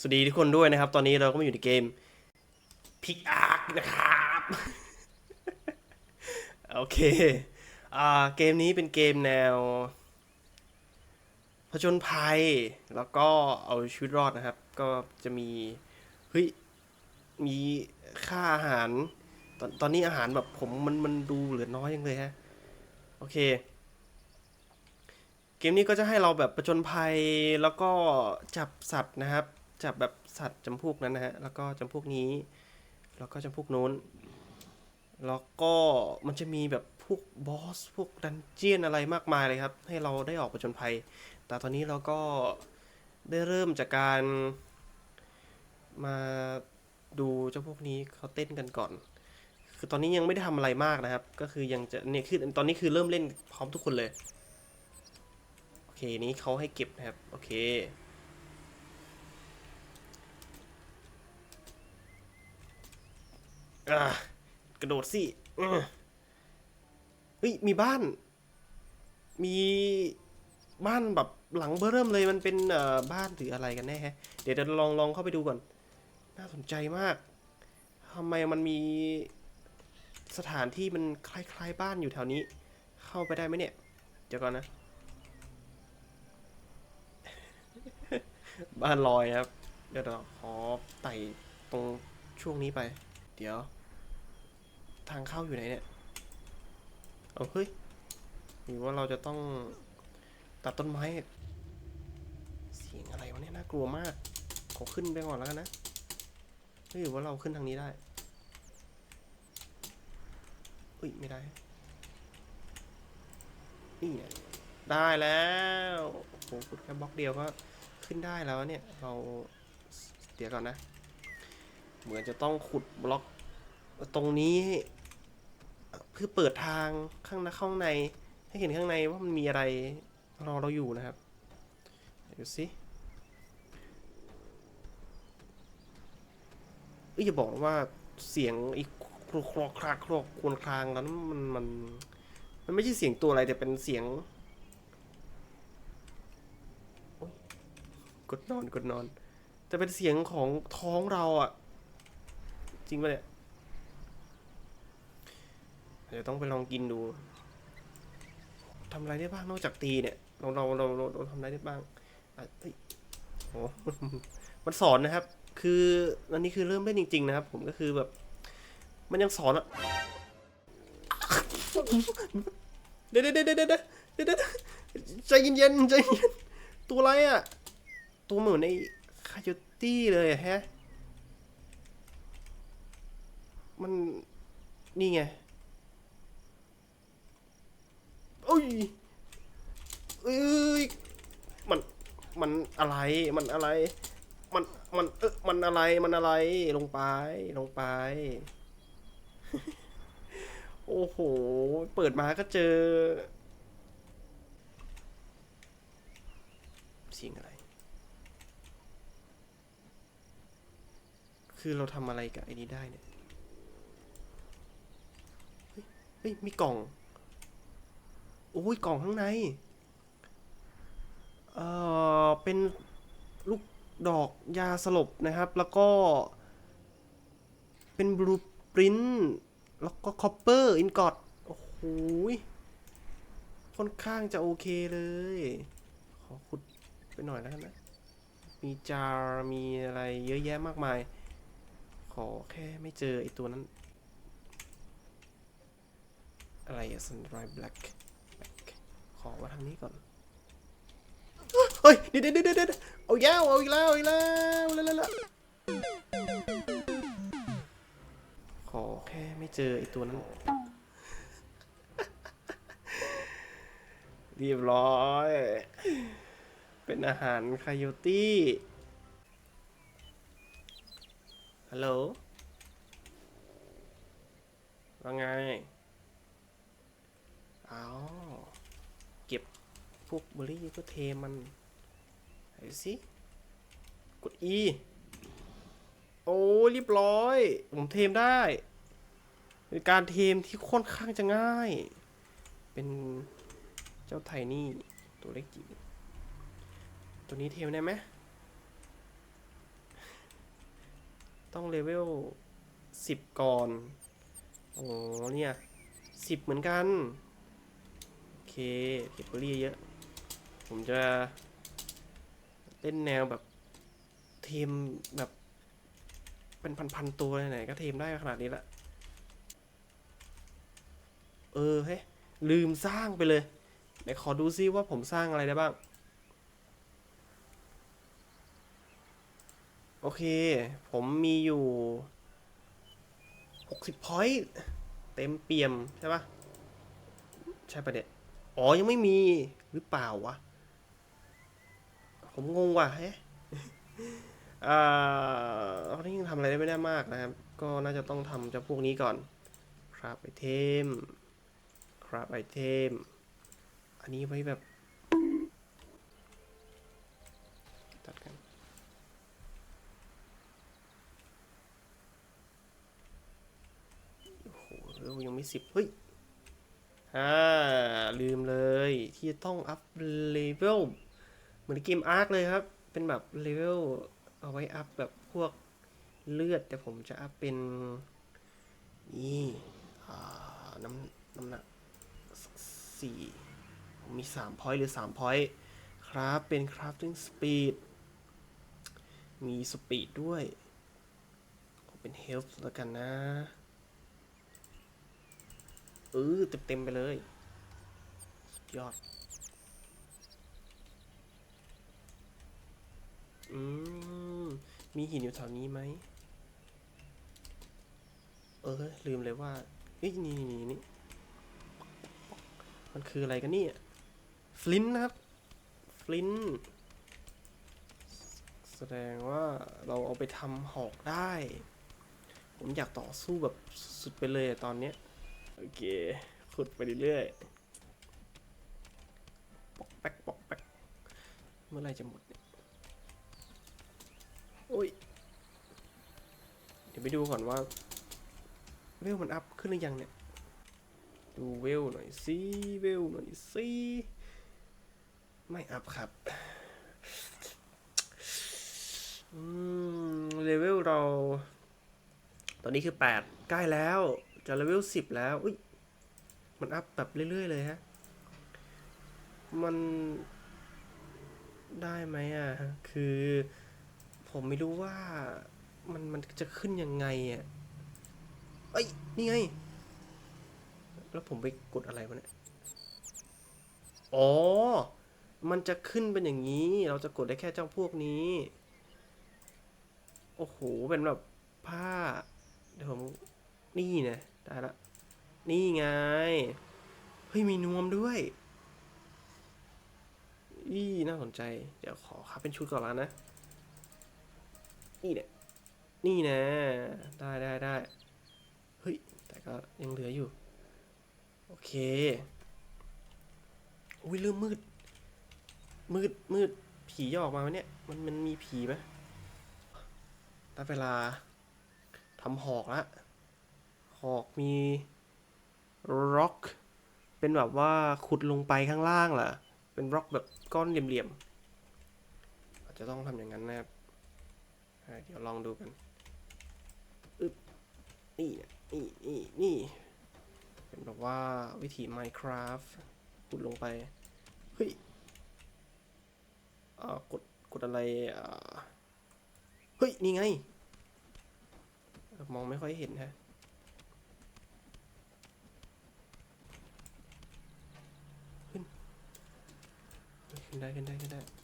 สวัสดีทุกคนด้วยนะครับ ตอนนี้เราก็มาอยู่ในเกมพิกอาร์นะครับ โอเค อ่า เกมนี้เป็นเกมแนว ผจญภัย แล้วก็เอาชีวิตรอดนะครับ ก็จะมี เฮ้ย มีค่าอาหาร ตอนตอนนี้อาหารแบบผมมันมันดูเหลือน้อยยังเลยฮะ โอเคเกมนี้ก็จะให้เราแบบประจนภัยแล้วก็จับสัตว์นะครับ จับแบบสัตว์จำพวกนั้นนะฮะ แล้วก็จำพวกนี้ แล้วก็จำพวกนู้น แล้วก็มันจะมีแบบพวกบอส พวกดันเจียนอะไรมากมายเลยครับ ให้เราได้ออกประจนภัย แต่ตอนนี้เราก็ได้เริ่มจากการมาดูเจ้าพวกนี้เขาเต้นกันก่อน คือตอนนี้ยังไม่ได้ทำอะไรมากนะครับ ก็คือยังจะเนี่ยคือตอนนี้คือเริ่มเล่นพร้อมทุกคนเลย โอเคนี้เขาให้เก็บนะครับ โอเค อะ กระโดดสิเฮ้ย มีบ้าน มีบ้านแบบหลังเบ้อเริ่มเลยมันเป็นเอ่อบ้านหรืออะไรกันแน่ฮะ เดี๋ยวเดี๋ยวลองลองเข้าไปดูก่อน น่าสนใจมากทำไมมันมีสถานที่มันคล้ายๆบ้านอยู่แถวนี้ เข้าไปได้ไหมเนี่ย เดี๋ยวก่อนนะ บ้านลอยครับ เดี๋ยวเราขอไต่ตรงช่วงนี้ไป เดี๋ยว ทางเข้าอยู่ไหนเนี่ย เอาเฮ้ยหรือว่าเราจะต้องตัดต้นไม้ เสียงอะไรวะเนี่ยน่ากลัวมากขอขึ้นไปก่อนแล้วกันนะเฮ้ยหรือว่าเราขึ้นทางนี้ได้เฮ้ยไม่ได้ นี่ไงได้แล้วโอ้โหขุดแค่บล็อกเดียวก็ขึ้นได้แล้วเนี่ย เราเดี๋ยวก่อนนะ เหมือนจะต้องขุดบล็อกตรงนี้ เพื่อเปิดทางข้างในข้างใน ให้เห็นข้างในว่ามันมีอะไรรอเราอยู่นะครับดูสิเอ้ยอย่าบอกว่าเสียงอีกครกครกครากครกควรครางแล้วมันมัน มันไม่ใช่เสียงตัวอะไรแต่เป็นเสียงกดนอนกดนอนแต่เป็นเสียงของท้องเราอะจริงปะเนี่ย เดี๋ยวต้องไปลองกินดูทำอะไรได้บ้างนอกจากตีเนี่ย เราเราเราเราเราทำอะไรได้บ้างอะเฮ้ยโอ้มันสอนนะครับ คืออันนี้คือเริ่มเล่นจริง ๆ นะครับ ผมก็คือแบบ มันยังสอนอะเดี๋ยวเดี๋ยวเดี๋ยวเดี๋ยวเดี๋ยวเดี๋ยวเดี๋ยวใจเย็นๆใจเย็นตัวอะไรอะตัวเหมือนในคาโยตี้เลยอะฮะ มันนี่ไง เอ้ยเอ้ยมันมันอะไรมันอะไร มันมันเออมันอะไรมันอะไรลงไปลงไป โอ้โห เปิดมาก็เจอ เสียงอะไร คือเราทำอะไรกับไอ้นี้ได้เนี่ย เฮ้ย มีกล่อง อ้ยกล่องข้างใน เอ่อ เป็นลูกดอกยาสลบนะครับ แล้วก็ เป็นบลูปรินต์แล้วก็คอปเปอร์อินกอดโอ้โหยค่อนข้างจะโอเคเลย ขอขุดไปหน่อยแล้วกันนะ มีจาร์มีอะไรเยอะแยะมากมาย ขอแค่ไม่เจอไอตัวนั้นอะไรอะ sunrise black black ขอมาทางนี้ก่อน เฮ้ยเดี๋ยวเดี๋ยวเดี๋ยวเดี๋ยวเอาอีกแล้วเอาอีกแล้วอาอีกแล้วแล้วแล้วขอแค่ไม่เจอไอตัวนั้น เรียบร้อย เป็นอาหารคายตี้ ฮัลโหลว่าไงเอาเก็บ พวกเบอร์รี่ก็เทมันไหนสิกด E โอ้เรียบร้อย ผมเทมได้เป็นการเทมที่ค่อนข้างจะง่าย เป็นเจ้าไทนี่ตัวเล็กจิ๋วตัวนี้เทมได้ไหมต้องเลเวลสิบก่อน โอ้เนี่ยสิบเหมือนกัน โอเค เก็บเบอร์รี่เยอะ ผมจะเล่นแนวแบบเทมแบบ เป็นพันๆตัวไหนก็เทมได้ขนาดนี้ละ เออเฮ้ยลืมสร้างไปเลยไหนขอดูซิว่าผมสร้างอะไรได้บ้าง โอเค ผมมีอยู่ 60พอยต์เต็มเปี่ยม ใช่ปะใช่ประเด็ดอ๋อ ยังไม่มีหรือเปล่าวะ ผมงงว่ะเฮ้อ่าตอนนี้ยังทำอะไรได้ไม่ได้มากนะครับ ก็น่าจะต้องทำเจ้าพวกนี้ก่อน ครับไอเทม ครับไอเทม อันนี้ไว้แบบตัดกันโอ้โหเร็วยังไม่สิบเฮ้ยอ่าลืมเลยที่จะต้องอัพเลเวล เหมือนเกมอาร์คเลยครับ เป็นแบบเลเวลเอาไว้อัพแบบพวกเลือด แต่ผมจะอัพเป็นนี่น้ำน้ำหนักสี่ผมมีสามพอยต์หรือสามพอยต์ครับเป็น crafting speed มี speed ด้วยเป็น health แล้วกันนะเออเต็มเต็มๆไปเลย ยอด อืม มีหินอยู่แถวนี้ไหม เออ ลืมเลยว่าเฮ้ยนี่นี่นี่ มันคืออะไรกันเนี่ยฟลินนะครับ ฟลิน แสดงว่าเราเอาไปทำหอกได้ ผมอยากต่อสู้แบบสุดไปเลยตอนเนี้ย โอเค ขุดไปเรื่อยๆปอกแป๊กปอกแป๊กเมื่อไรจะหมด โอ้ย เดี๋ยวไปดูก่อนว่า เวลมันอัพขึ้นหรือยังเนี่ย ดูเวลหน่อยสิเวลหน่อยสิไม่อัพครับเลเวลเรา ตอนนี้คือ 8 ใกล้แล้ว จะเลเวล 10 แล้ว อุ้ย มันอัพแบบเรื่อย ๆ เลยฮะ มันได้ไหมอะ คือ ผมไม่รู้ว่ามันมันจะขึ้นยังไงอะเอ้ย นี่ไง แล้วผมไปกดอะไรวะเนี่ย อ๋อ มันจะขึ้นเป็นอย่างนี้ เราจะกดได้แค่เจ้าพวกนี้ โอ้โห เป็นแบบผ้า เดี๋ยวผม นี่นะได้ละ นี่ไง เฮ้ย มีนวมด้วยอีน่าสนใจ เดี๋ยวขอครับเป็นชุดก่อนล้วนะ นี่เนี่ยนี่นะ ได้ได้ได้เฮ้ย แต่ก็ยังเหลืออยู่ โอเค อุ้ยเริ่มมืด มืดมืด ผีจะออกมาไหมเนี่ย มันมันมีผีไหมได้เวลาทำหอกละ หอกมีร็อก เป็นแบบว่าขุดลงไปข้างล่างล่ะ เป็นร็อกแบบก้อนเหลี่ยมๆ อาจจะต้องทำอย่างนั้นนะครับ เดี๋ยวลองดูกันอึ๊บนี่นะนี่นี่นี่เป็นแบบว่าวิธี Minecraft ขุดลงไป เฮ้ยอ่ากด กดอะไรอ่าเฮ้ย นี่ไง มองไม่ค่อยเห็นฮะขึ้นเฮ้ยขึ้นได้ ขึ้นได้ ขึ้นได้ขึ้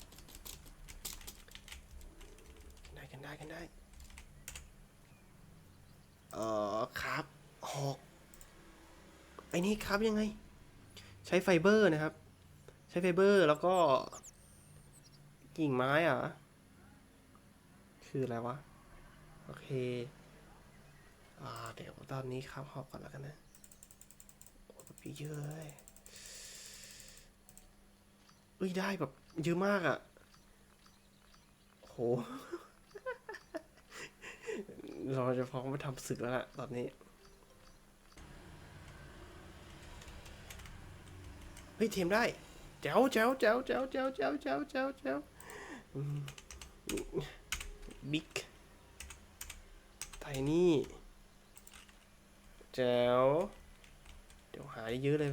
น ได้ขึ้นได้ขึ้นได้เอ่อครับหอกไอ้นี่ครับยังไง ใช้ไฟเบอร์นะครับ ใช้ไฟเบอร์แล้วก็ กิ่งไม้อะคืออะไรวะ โอเค อ่า เดี๋ยวตอนนี้ครับหอกก่อนแล้วกันนะโอ้แบบเยอะเลยเอ้ยได้แบบเยอะมากอะ่ะโห เราจะพร้อมไปทำศึกแล้วล่ะตอนนี้ เฮ้ยเทมได้ แจ๋วแจ๋วแจ๋วแจ๋วแจ๋วแจ๋วแจ๋วแจ๋วแจ๋วบิ๊กไทนี่แจ๋วเดี๋ยวหาเยอะเลย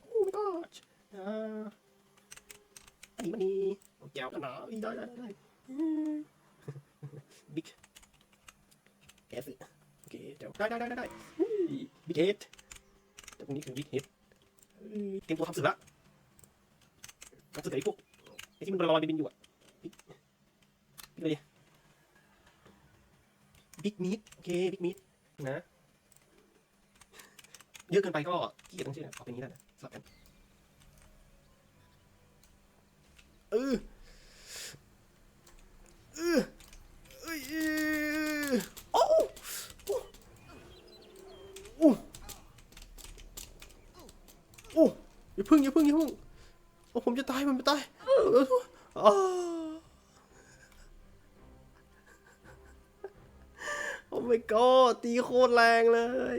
โอ้ my god อ่าอันนี้มันนี่แจ๋วกันนาอีได้ได้ได้บิ๊ก เอสโอเคเดี๋ยวได้ได้ได้ได้บิ๊กเฮดแต่ตรงนี้คือบิ๊กเฮดเตรียมตัวทำศึกละทำศึกกับไอ้พวกไอ้ที่มันลอยๆบินอยู่อะบิ๊กบิ๊กเลยบิ๊กมีดโอเคบิ๊กมีดนะ เยอะเกินไปก็ขี้เกียจตั้งชื่อเอาเป็นนี้ได้นะสลับกันเออเออเอยเออโอ้โอ้โอ้โอ้อย่าพึ่งอย่าพึ่งอย่าพึ่งโอ้ผมจะตายผมจะตายเอออ้าโอ้ my god ตีโคตรแรงเลย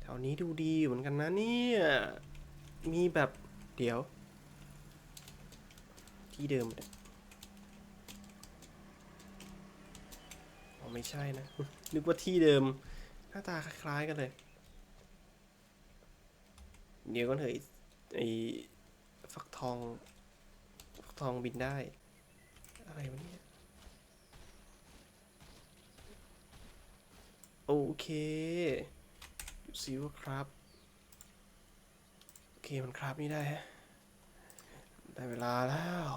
แถวนี้ดูดีเหมือนกันนะเนี่ย มีแบบเดี๋ยว ที่เดิมเนี่ยอ๋อไม่ใช่นะ นึกว่าที่เดิม หน้าตาคล้ายๆกันเลย เดี๋ยวก็เถอะไอ้ไอ้ฟักทอง ฟักทองบินได้ อะไรวะเนี่ย โอเคดูซิว่าครับ โอเคมันครับนี่ได้ฮะ ได้เวลาแล้ว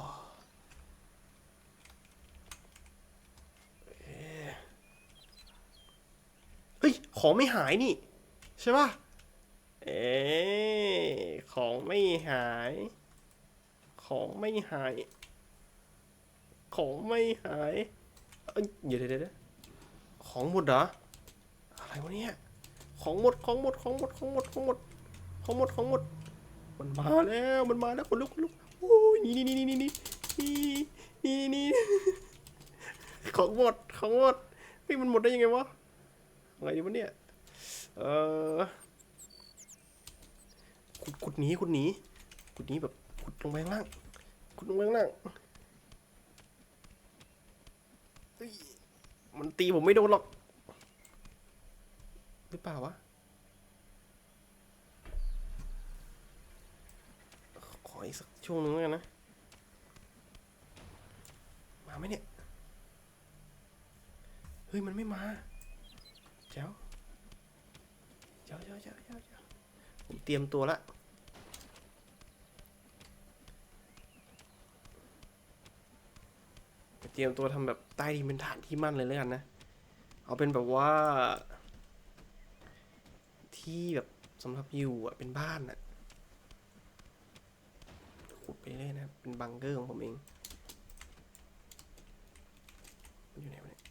เอ๊ะเฮ้ย ของไม่หายนี่ ใช่ป่ะ เอ๊ะของไม่หาย ของไม่หาย ของไม่หาย เอ้ยเดี๋ยวเดี๋ยวเดี๋ยวของหมดเหรออะ วะเนี่ย ของหมดของหมดของหมดของหมดของหมดของหมดของหมด มันมาแล้วมันมาแล้วคนลุกคนลุกโอ้ยนี่นี่นี่นี่นี่นี่นี่ของหมดของหมดเฮ้ยมันหมดได้ยังไงวะอะไรวะเนี่ยเออขุดหนีขุดหนีขุดหนีแบบขุดลงไปข้างล่างขุดลงไปข้างล่างมันตีผมไม่โดนหรอก หรือเปล่าวะ ขออีกสักช่วงหนึ่งแล้วกันนะ มาไหมเนี่ย เฮ้ย มันไม่มาเจ้าเจ้าเจ้าเจ้าเจ้าเจ้าผมเตรียมตัวละเตรียมตัวทำแบบใต้ดินเป็นฐานที่มั่นเลยแล้วกันนะ เอาเป็นแบบว่า ที่แบบสำหรับอยู่อะเป็นบ้านอะขุดไปเรื่อยนะเป็นบังเกอร์ของผมเองมันอยู่ไหนวะเนี่ย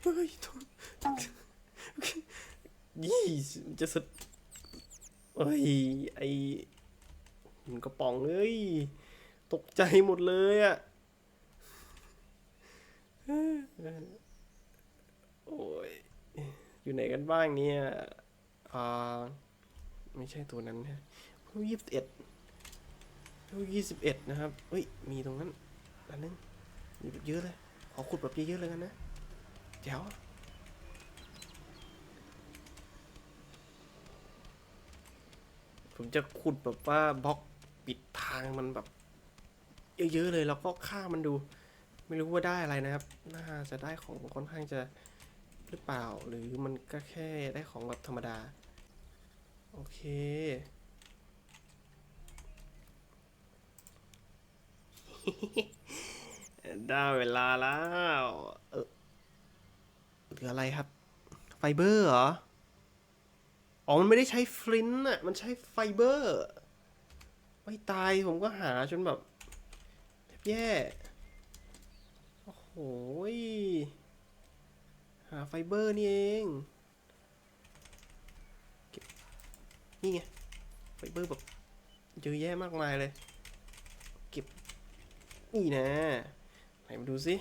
เฮ้ยโทษยี่จะสุดเฮ้ยไอหินกระป๋องเอ้ยตกใจหมดเลยอะโอ้ยอยู่ไหนกันบ้างเนี่ย อ่าไม่ใช่ตัวนั้นนะยี่สิบเอ็ดลูกยี่สิบเอ็ดนะครับเฮ้ย มีตรงนั้นอันนึงมีแบบเยอะเลย ขอขุดแบบเยอะๆเลยกันนะแจ๋วผมจะขุดแบบว่าบล็อกปิดทางมันแบบ เยอะๆเลยแล้วก็ฆ่ามันดู ไม่รู้ว่าได้อะไรนะครับ น่าจะได้ของค่อนข้างจะหรือเปล่า หรือมันก็แค่ได้ของแบบธรรมดา โอเค ได้เวลาแล้วเออหลืออะไรครับ ไฟเบอร์เหรอ อ๋อ มันไม่ได้ใช้ฟลินต์อะ มันใช้ไฟเบอร์ ไม่ตายผมก็หาจนแบบแย่ โอ้โหหาไฟเบอร์นี่เองเก็บ นี่ไงไฟเบอร์แบบเยอะแยะมากมายเลย เก็บนี่นะไหนมาดูสิ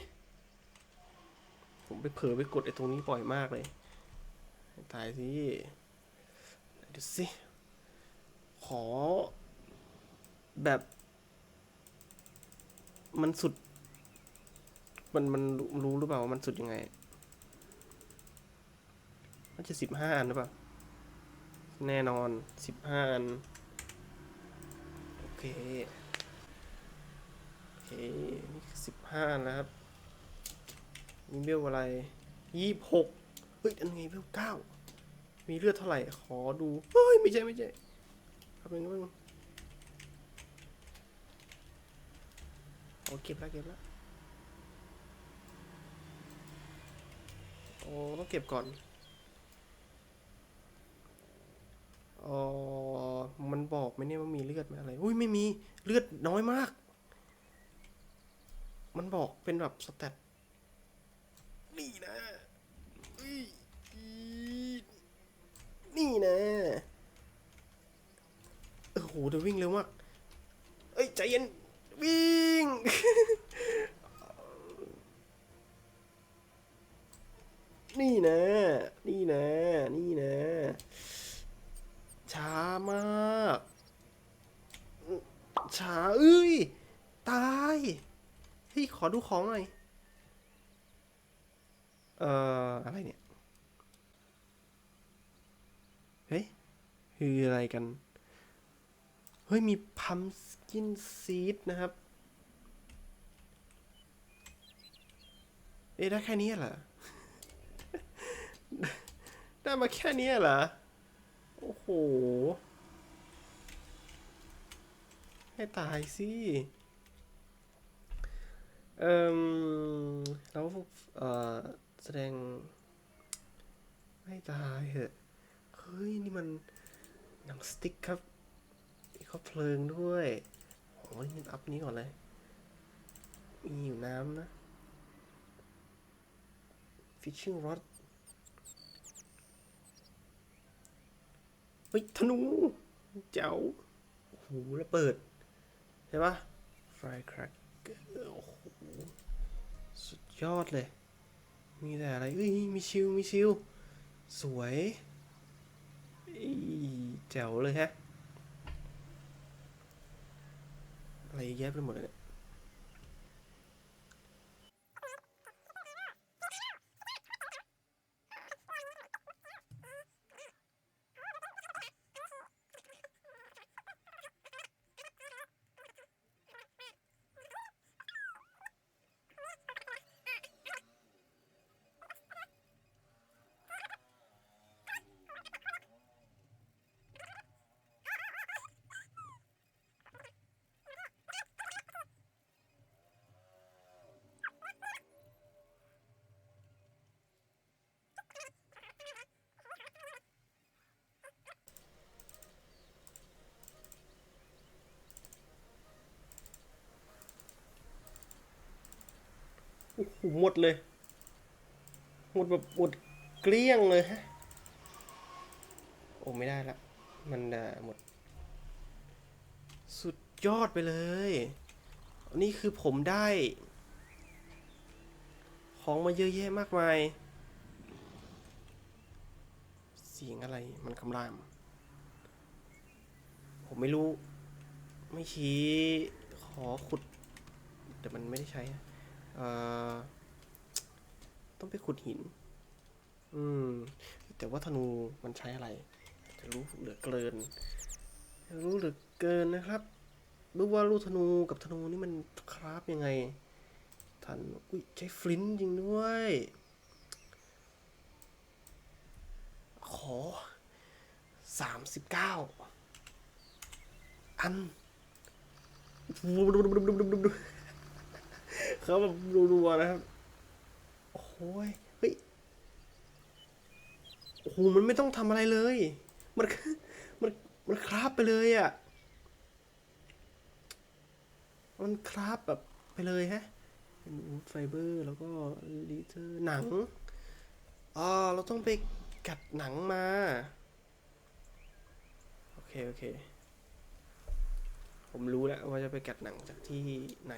ผมไปเผลอไปกดไอ้ตรงนี้บ่อยมากเลยถ่ายสิดูสิ ขอ แบบ มันสุด มันมันรู้รู้หรือเปล่าว่ามันสุดยังไง มันจะสิบห้าอันหรือเปล่า แน่นอนสิบห้าอัน โอเค โอเค นี่สิบห้าอันแล้วครับ มีเบลอะไรยี่หกเฮ้ย อันไงเบลเก้ามีเลือดเท่าไหร่ ขอดู เฮ้ย ไม่ใช่ไม่ใช่ครับเป็นไงโอเก็บแล้วเก็บแล้วโอ้ต้องเก็บก่อน อ๋อมันบอกไหมเนี่ยว่ามีเลือดไหมอะไร อุ้ยไม่มีเลือดน้อยมาก มันบอกเป็นแบบสแตทนี่นะอุ้ยนี่นะโอ้โหเดี๋ยววิ่งเร็วมาก เอ้ย ใจเย็น วิ่ง นี่นะ นี่นะ นี่นะ ช้ามาก ช้าเอ้ย ตายเฮ้ยขอดูของหน่อย เอ่อ อะไรเนี่ย เฮ้ย คืออะไรกัน เฮ้ย มีพัมสกินซีดนะครับ เอ๊ะได้แค่นี้เหรอ ได้มาแค่นี้เหรอ โอ้โห ให้ตายสิ เอ่มแล้วเอ่อ แสดงไม่ตายเหอะ เฮ้ย นี่มันหนังสติ๊กครับมีข้าเพลิงด้วยโอ้ยนี่อัพนี้ก่อนเลย มีอยู่น้ำนะ fishing rod เฮ้ยธนู เจ๋วโอ้โหแล้วเปิดใช่ปะ firecracker โอ้โหสุดยอดเลย มีแต่อะไรเอ้ยมีชิวมีชิวสวยอีแจ๋วเลยฮะ อะไรเยอะแยะไปหมดเลยเนี่ย อ้โหหมดเลย หมดแบบหมดเกลี้ยงเลยฮะ โอ้ไม่ได้ละ มันหมด สุดยอดไปเลย นี่คือผมได้ ของมาเยอะแยะมากมาย เสียงอะไรมันคำราม ผมไม่รู้ ไม่ชี้ ขอขุด แต่มันไม่ได้ใช้อะ ต้องไปขุดหิน อืม แต่ว่าธนูมันใช้อะไร จะรู้เหลือเกินจะรู้เหลือเกินนะครับรู้ว่าลูกธนูกับธนูนี่มันคราฟยังไงทันอุ้ยใช้ฟลินต์จริงด้วย ขอสามสิบเก้าอัน เขาแบบรัวๆนะครับ โอ้ยเฮ้ย โอ้โห มันไม่ต้องทำอะไรเลย มัน มัน มันคราฟไปเลยอะ่ะ มันคราฟแบบไปเลยฮะเป็นไฟเบอร์แล้วก็ลิเตอร์หนังอ๋อเราต้องไปกัดหนังมา โอเค โอเค ผมรู้แล้วว่าจะไปกัดหนังจากที่ไหน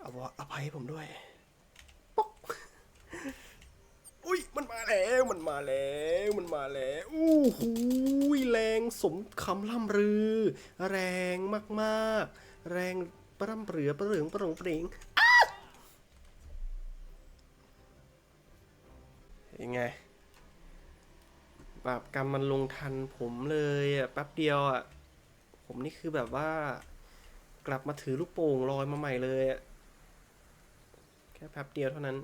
เอาอภัยผมด้วยป๊อกอุ้ยมันมาแล้วมันมาแล้วมันมาแล้วอู้หูยแรงสมคำล่ำลือ แรงมากๆ แรงปร่ำเปรือ ประเหลืองประหลงเปลิงยังไงบาปกรรมมันลงทันผมเลยอะแป๊บเดียวอะ ผมนี่คือแบบว่า กลับมาถือลูกโป่งลอยมาใหม่เลยอะ ค่แป๊บเดียวเท่านั้น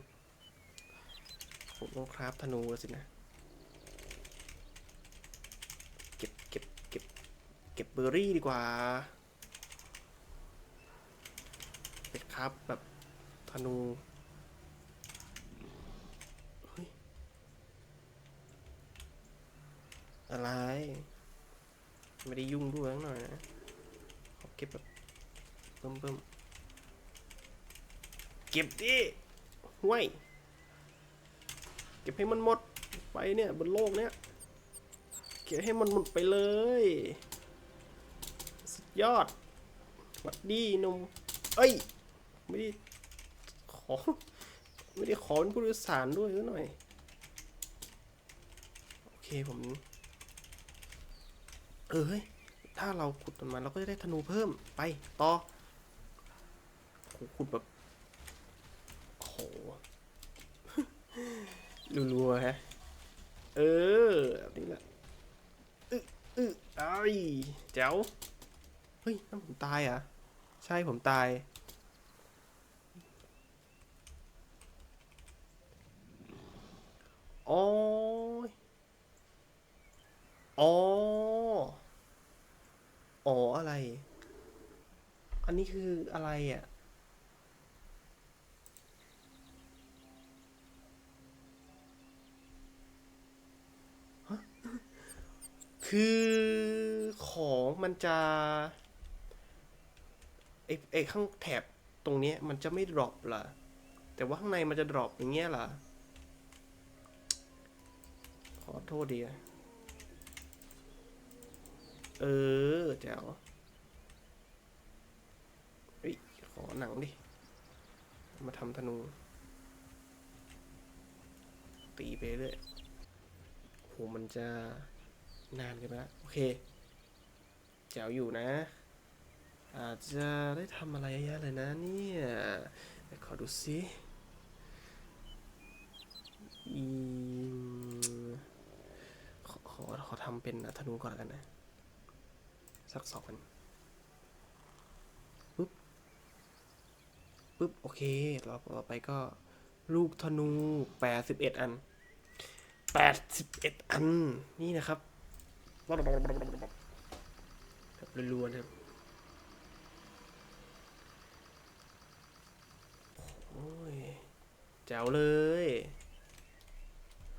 ผมต้องคราฟธนูแล้วสินะ เก็บเก็บเก็บเก็บเบอร์รี่ดีกว่าเก็บครับแบบธนูอะไร ไม่ได้ยุ่งด้วยสักหน่อยนะ ขอเก็บแบบเบิ่มเบิ่มเก็บดิห่วย เก็บให้มันหมดไปเนี่ยบนโลกเนี้ยเก็บให้มันหมดไปเลย สุดยอดหวัดดีหนุ่มเอ้ย ไม่ได้ขอ ไม่ได้ขอเป็นผู้โดยสารด้วยซะหน่อย โอเคผม เออเฮ้ย ถ้าเราขุดมันมาเราก็จะได้ธนูเพิ่มไปต่อขุดแบบโอ้โห รัวๆฮะ เออแบบนี้แหละอึอึไอ้ยแจ๋วเฮ้ยนั่นผมตายอะ ใช่ผมตายอ๋ออ๋อ อ๋ออะไร อันนี้คืออะไรอะ คือของมันจะไอไอข้างแถบตรงนี้มันจะไม่ดรอปล่ะ แต่ว่าข้างในมันจะดรอปอย่างเงี้ยล่ะ ขอโทษดีเออแจ๋วเฮ้ยขอหนังดิ มาทำธนู ตีไปเรื่อยโหมันจะ นานกันไปแล้วโอเคแจ๋วอยู่นะ อาจจะได้ทำอะไรเยอะๆเลยนะเนี่ยขอดูสิขอขอขอทำเป็นธนูก่อนกันนะ สักสองอันปุ๊บปุ๊บ โอเคต่อต่อไปก็ลูกธนูแปดสิบเอ็ดอันแปดสิบเอ็ดอัน นี่นะครับ แบบรัวๆนะครับโอ้ยแจ๋วเลย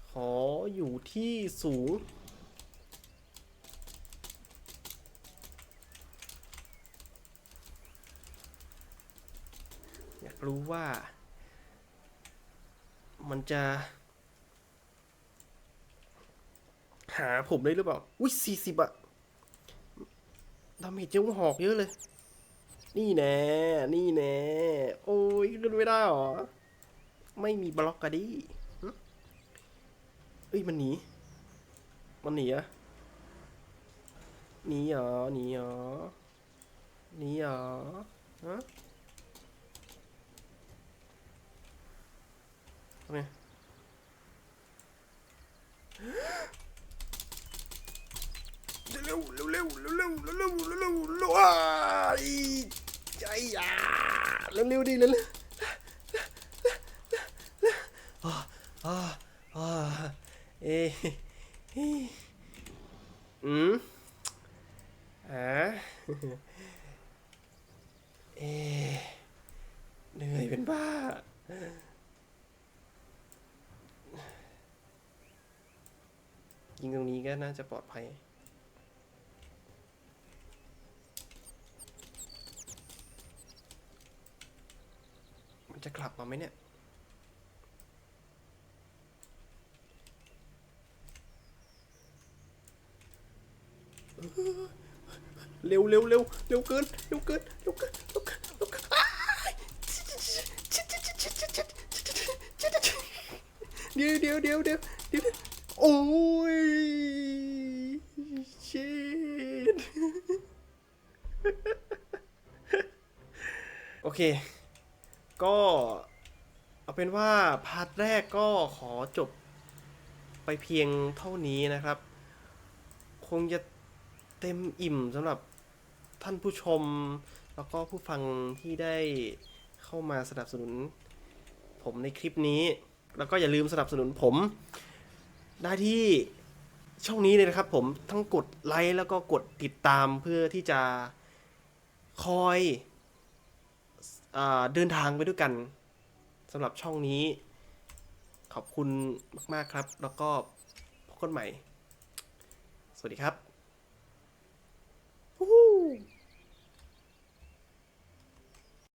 ขออยู่ที่สูง อยากรู้ว่า มันจะ หาผมได้หรือเปล่า อุ้ยสี่สิบอะดาเมจเจ้าหอกเยอะเลย นี่แน่ นี่แน่ โอ้ยขึ้นไม่ได้หรอ ไม่มีบล็อกกะดิเอ้ย มันหนี มันหนีอะหนีเหรอหนีเหรอหนีเหรอฮะทำไง ร็วเร็วเร็วเร็วเร็วเร็วเร็วเร็วเร็วเร็วอ้ายใจอะเร็วเร็วดิเร็วเร็วเอ๊ะเอ๊ะอืมอ่าเอเหนื่อยเป็นบ้ายิงตรงนี้ก็น่าจะปลอดภัย มันจะกลับมาไหมเนี่ย เร็วเร็วเร็วเร็วเกินเร็วเกินเร็วเกินเร็วเกินเร็วเกินเดี๋ยวเดี๋ยวเดี๋ยวเดี๋ยวเดี๋ยวโอ้ยเชิดโอเค ก็เอาเป็นว่าพาร์ทแรกก็ขอจบไปเพียงเท่านี้นะครับ คงจะเต็มอิ่มสำหรับท่านผู้ชม แล้วก็ผู้ฟังที่ได้เข้ามาสนับสนุน ผมในคลิปนี้ แล้วก็อย่าลืมสนับสนุนผม ได้ที่ช่องนี้เลยนะครับผมทั้งกดไลค์แล้วก็กดติดตามเพื่อที่จะคอย เดินทางไปด้วยกันสำหรับช่องนี้ ขอบคุณมาก ๆ ครับ แล้วก็พบกันใหม่ สวัสดีครับ